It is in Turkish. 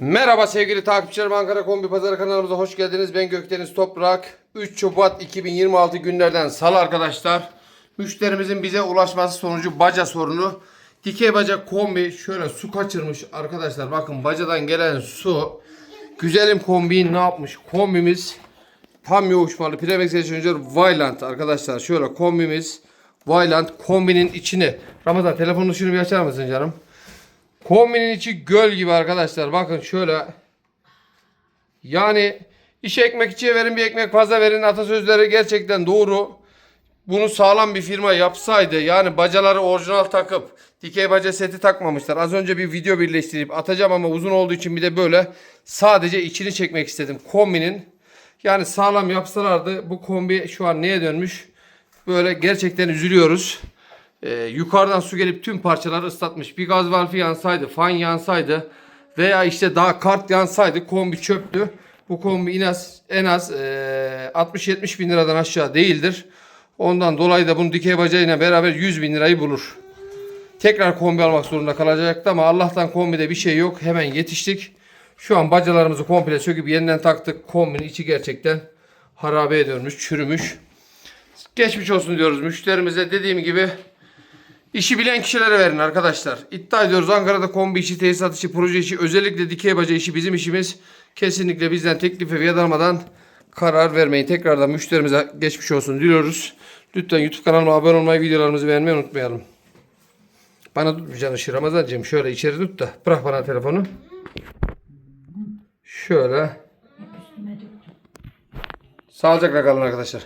Merhaba sevgili takipçilerim Ankara Kombi Pazarı kanalımıza hoş geldiniz. Ben Gökdeniz Toprak. 3 Şubat 2026 günlerden salı arkadaşlar. Müşterimizin bize ulaşması sonucu baca sorunu. Dikey baca kombi şöyle su kaçırmış arkadaşlar. Bakın bacadan gelen su. Güzelim kombiyi ne yapmış? Kombimiz tam yoğuşmalı. Premex Exchanger Vylant arkadaşlar. Şöyle kombimiz Vylant kombinin içini. Ramazan telefonun ışığını bir açar mısın canım? Kombinin içi göl gibi arkadaşlar. Bakın şöyle. Yani iş ekmek içe verin bir ekmek fazla verin atasözleri gerçekten doğru. Bunu sağlam bir firma yapsaydı yani bacaları orijinal takıp dikey baca seti takmamışlar. Az önce bir video birleştirip atacağım ama uzun olduğu için bir de böyle sadece içini çekmek istedim kombinin. Yani sağlam yapsalardı bu kombi şu an neye dönmüş? Böyle gerçekten üzülüyoruz. Ee, yukarıdan su gelip tüm parçaları ıslatmış. Bir gaz valfi yansaydı, fan yansaydı veya işte daha kart yansaydı kombi çöptü. Bu kombi en az, en az ee, 60-70 bin liradan aşağı değildir. Ondan dolayı da bunu dikey bacayla beraber 100 bin lirayı bulur. Tekrar kombi almak zorunda kalacaktı ama Allah'tan kombide bir şey yok. Hemen yetiştik. Şu an bacalarımızı komple söküp yeniden taktık. Kombinin içi gerçekten harabeye dönmüş, çürümüş. Geçmiş olsun diyoruz müşterimize. Dediğim gibi işi bilen kişilere verin arkadaşlar. İddia ediyoruz Ankara'da kombi işi, tesisat işi, proje işi, özellikle dikey baca işi bizim işimiz. Kesinlikle bizden teklif ve fiyat almadan karar vermeyin. Tekrardan müşterimize geçmiş olsun diliyoruz. Lütfen YouTube kanalıma abone olmayı, videolarımızı beğenmeyi unutmayalım. Bana tutmayacaksın ışığı Ramazancığım. Şöyle içeri tut da. Bırak bana telefonu. Şöyle. Sağlıcakla kalın arkadaşlar.